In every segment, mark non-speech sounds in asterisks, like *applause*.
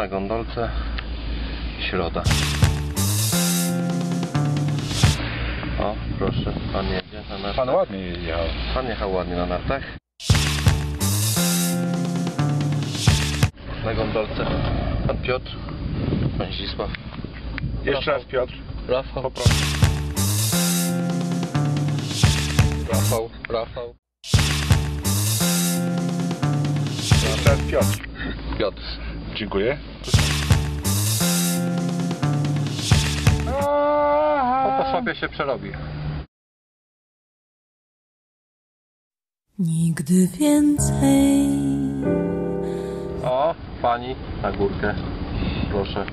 na gondolce. Środa. O, proszę, pan jedzie na nartach. Pan ładnie jechał. Pan jechał ładnie na nartach. Na gondolce pan Piotr, pan Zdzisław, Jeszcze raz Piotr. Rafał, Poproszę. Rafał, Rafał, Jeszcze raz Piotr. Piotr. Dziękuję. Po, sobie się przerobi. Nigdy więcej. O, pani na górkę. Proszę.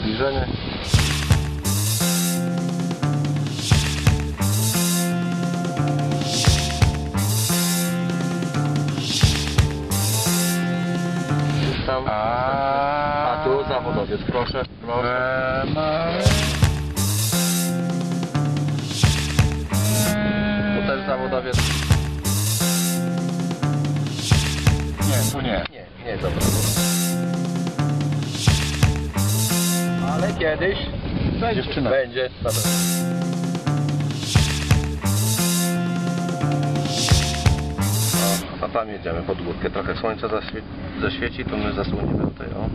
Zbliżenie. Zawodowiec, proszę. Proszę. Tu też zawodowiec. Nie, tu nie. Nie, nie, dobra. Ale kiedyś będzie. Dziewczyna. Będzie. Dobra. A tam jedziemy pod górkę. Trochę słońca zaświe zaświeci, to my zasłonimy tutaj, o.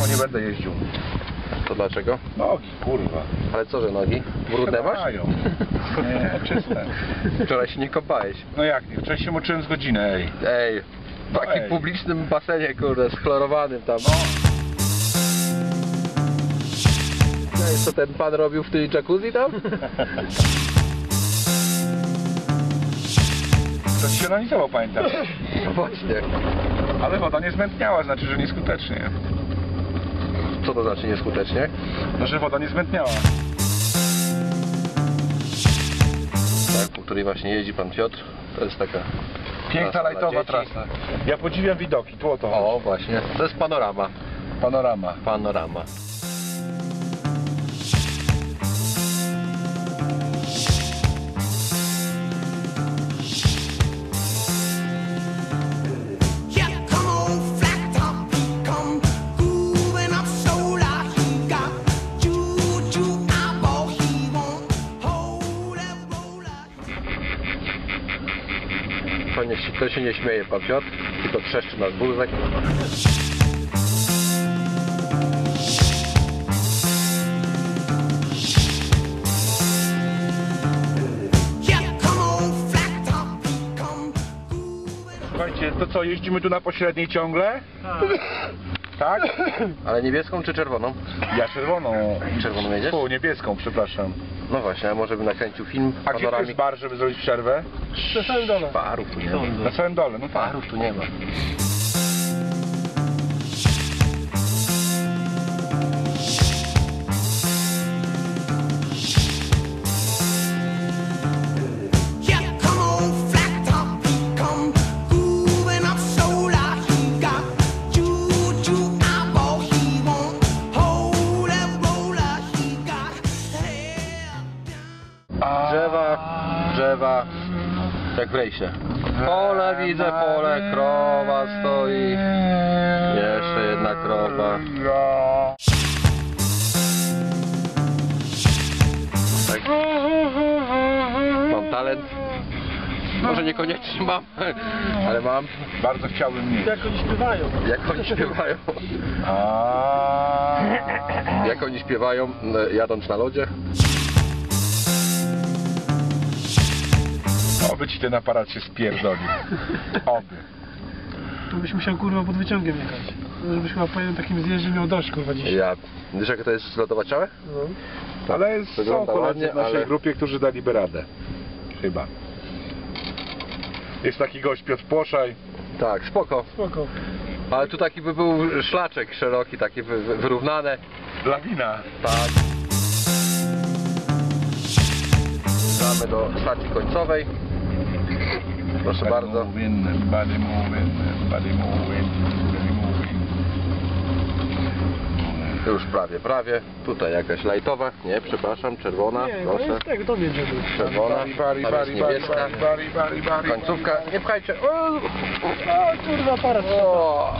Bo nie będę jeździł. To dlaczego? Nogi, kurwa. Ale co, że nogi? Brudne masz? Mają. Nie, czyste. Wczoraj się nie kąpałeś. No jak nie? Wczoraj się moczyłem z godzinę, ej. Ej, w takim Ej. publicznym basenie, kurde, schlorowanym tam. Ej, co ten pan robił w tej jacuzzi tam? *laughs* Ktoś się analizował, pamiętam. *laughs* No właśnie. Ale woda nie zmętniała, znaczy, że nieskutecznie. Co to znaczy nieskutecznie? No, że woda nie zmętniała. Tak, po której właśnie jeździ pan Piotr. To jest taka Piękna, trasa dla lajtowa dzieci. trasa. Ja podziwiam widoki, tu o to. O, właśnie. To jest panorama. Panorama. Panorama. To, nie, to się nie śmieje pan Piotr, tylko trzeszczy nas buzek. Słuchajcie, to co, jeździmy tu na pośredniej ciągle? Tak? *laughs* *laughs* Ale niebieską czy czerwoną? Ja czerwoną. Czerwoną jedziesz? Fu, niebieską, przepraszam. No właśnie, a może bym nakręcił film A gdzie tu jest bar, żeby zrobić przerwę? Na samym dole. Barów tu nie ma. Na samym dole, no tak. Barów tu nie ma. Drzewa, drzewa, jak w rejsie. Pole widzę, pole, krowa stoi. Jeszcze jedna krowa. Tak. Mam talent. Może niekoniecznie mam, ale mam. Bardzo chciałbym mieć. Jak oni śpiewają. Jak oni śpiewają. Jak oni śpiewają, e, jadąc na lodzie. Oby ci ten aparat się spierdolił. Oby. Tu byś musiał kurwa pod wyciągiem jechać. No, Żebyś chyba po jednym takim zjeździe miał dość kurwa dziś. Ja. Wiesz jakie to jest zlotowaciałe? No. Ale są Wygląda koledzy ładnie, w naszej ale- grupie, którzy daliby radę. Chyba. Jest taki gość Piotr Płoszaj. Tak, spoko. Spoko. Ale tu taki by był szlaczek szeroki, takie wy, wy, wyrównane. Lawina. Tak. Zjeżdżamy do stacji końcowej. Proszę bardzo. Już prawie, prawie. Tutaj jakaś lajtowa, nie, przepraszam, czerwona, Nie, to proszę. jest tak, do mnie. Czerwona, Bari, bari, tam jest bari, bari, niebieska. bari, bari, bari, bari. Końcówka, nie pchajcie. O, O kurwa, aparat. o.